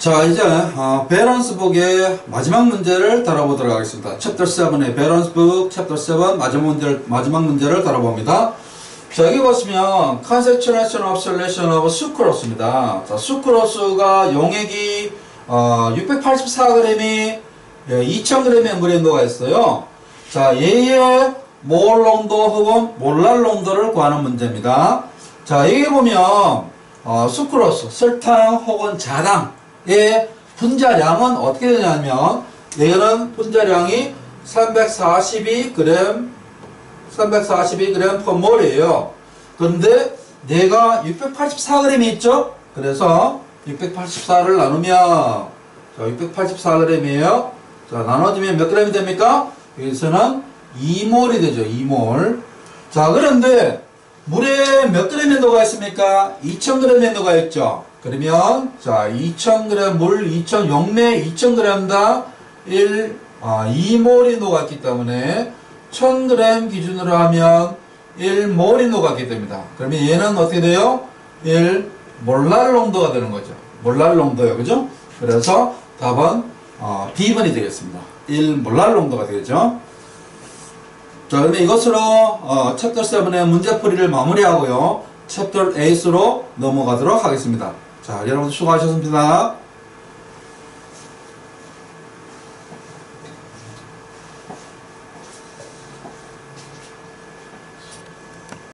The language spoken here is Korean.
자 이제 어, 밸런스북의 마지막 문제를 다뤄보도록 하겠습니다. 챕터 7의 밸런스북 챕터 7 마지막 문제를, 마지막 문제를 다뤄봅니다. 자 여기 보시면 Conceptualization of Solution of Sucrose입니다. 자, 수크로스가 용액이 어, 684g이 2000g의 물인 거가 있어요. 자 얘의 몰 농도 혹은 몰랄 농도를 구하는 문제입니다. 자 여기 보면 어, 수크로스, 설탕 혹은 자당의 분자량은 어떻게 되냐면 얘는 분자량이 342g 342g per 몰이에요. 그런데 내가 684g이 있죠? 그래서 684를 나누면 자, 684g이에요. 자, 나눠지면 몇 g이 됩니까? 여기서는 2몰이 되죠. 2몰. 자, 그런데 물에 몇 g의 온도가 있습니까? 2000g의 온도가 있죠. 그러면 자, 2000g 물 2000 용매 2000g당 1 아, 2몰이 녹았기 때문에 1000g 기준으로 하면 1몰이 녹았기 됩니다. 그러면 얘는 어떻게 돼요? 1 몰랄 농도가 되는 거죠. 몰랄 농도요. 그죠? 그래서 답은 어, B번이 되겠습니다. 1 몰랄 농도가 되겠죠. 자, 그러면 이것으로 어, 챕터 7의 문제풀이를 마무리하고요. 챕터 8으로 넘어가도록 하겠습니다. 자, 여러분 수고하셨습니다.